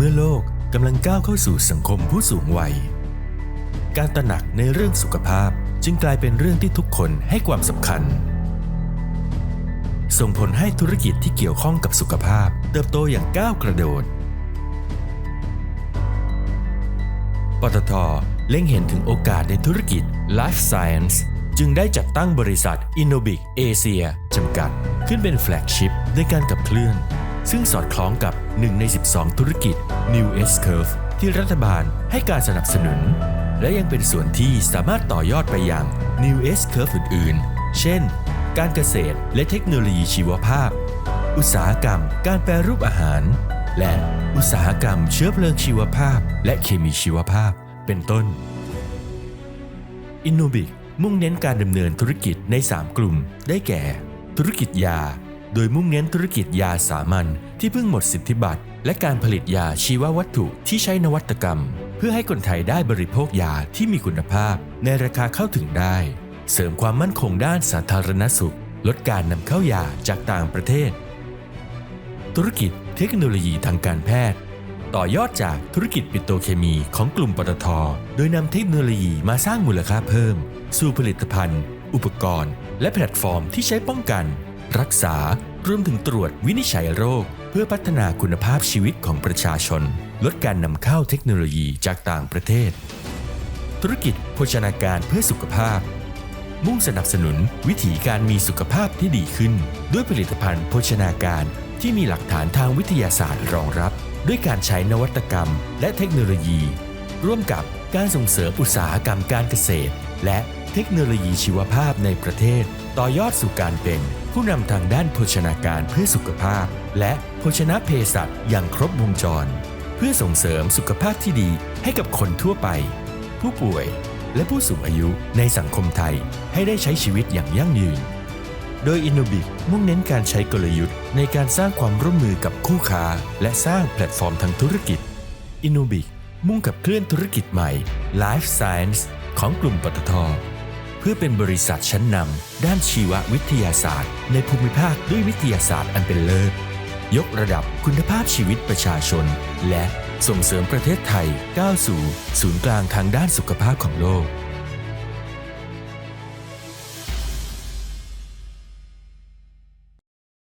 เมื่อโลกกำลังก้าวเข้าสู่สังคมผู้สูงวัย การตระหนักในเรื่องสุขภาพจึงกลายเป็นเรื่องที่ทุกคนให้ความสำคัญ ส่งผลให้ธุรกิจที่เกี่ยวข้องกับสุขภาพ เติบโตอย่างก้าวกระโดด ปตทเล็งเห็นถึงโอกาสในธุรกิจ Life Science จึงได้จัดตั้งบริษัท Innobic Asia จำกัด ขึ้นเป็นแฟลกชิพในการขับเคลื่อน ซึ่งสอดคล้องกับ 1 ใน 12 ธุรกิจ New S Curve ที่รัฐบาลให้การสนับสนุน และยังเป็นส่วนที่สามารถต่อยอดไปยัง New S Curve อื่นๆ เช่น การเกษตรและเทคโนโลยีชีวภาพ อุตสาหกรรมการแปรรูปอาหาร และอุตสาหกรรมเชื้อเพลิงชีวภาพ และเคมีชีวภาพ เป็นต้นอินโนบิกมุ่งเน้นการดำเนินธุรกิจใน 3 กลุ่ม ได้แก่ ธุรกิจยา โดยมุ่งเน้นธุรกิจยาสามัญที่เพิ่งหมดสิทธิบัตรและการผลิตยาชีววัตถุที่ใช้นวัตกรรม เพื่อให้คนไทยได้บริโภคยาที่มีคุณภาพ ในราคาเข้าถึงได้ เสริมความมั่นคงด้านสาธารณสุข ลดการนำเข้ายาจากต่างประเทศ ธุรกิจเทคโนโลยีทางการแพทย์ ต่อยอดจากธุรกิจปิโตรเคมีของกลุ่มปตท โดยนำเทคโนโลยีมาสร้างมูลค่าเพิ่ม สู่ผลิตภัณฑ์ อุปกรณ์ และแพลตฟอร์มที่ใช้ป้องกัน รักษารวมถึงตรวจวินิจฉัยโรค เพื่อพัฒนาคุณภาพชีวิตของประชาชน ลดการนำเข้าเทคโนโลยีจากต่างประเทศ ธุรกิจโภชนาการเพื่อสุขภาพ มุ่งสนับสนุนวิถีการมีสุขภาพที่ดีขึ้น ด้วยผลิตภัณฑ์โภชนาการที่มีหลักฐานทางวิทยาศาสตร์รองรับ ด้วยการใช้นวัตกรรม และเทคโนโลยี ร่วมกับการส่งเสริมอุตสาหกรรมการเกษตร และ เทคโนโลยีชีวภาพในประเทศ ต่อยอดสู่การเป็น ผู้นำทางด้านโภชนาการเพื่อสุขภาพ และโภชนะเภสัชอย่างครบวงจร เพื่อส่งเสริมสุขภาพที่ดีให้กับคนทั่วไป ผู้ป่วยและผู้สูงอายุในสังคมไทยให้ได้ใช้ชีวิตอย่างยั่งยืน โดย Innobic มุ่งเน้นการใช้กลยุทธ์ในการสร้างความร่วมมือกับคู่ค้า และสร้างแพลตฟอร์มทางธุรกิจ Innobic มุ่งกับเคลื่อนธุรกิจใหม่ Life Science ของกลุ่มปตท เพื่อเป็นบริษัทชั้นนำด้านชีววิทยาศาสตร์ ในภูมิภาคด้วยวิทยาศาสตร์อันเป็นเลิศยกระดับคุณภาพชีวิตประชาชน และส่งเสริมประเทศไทยก้าวสู่ ศูนย์กลางทางด้านสุขภาพของโลก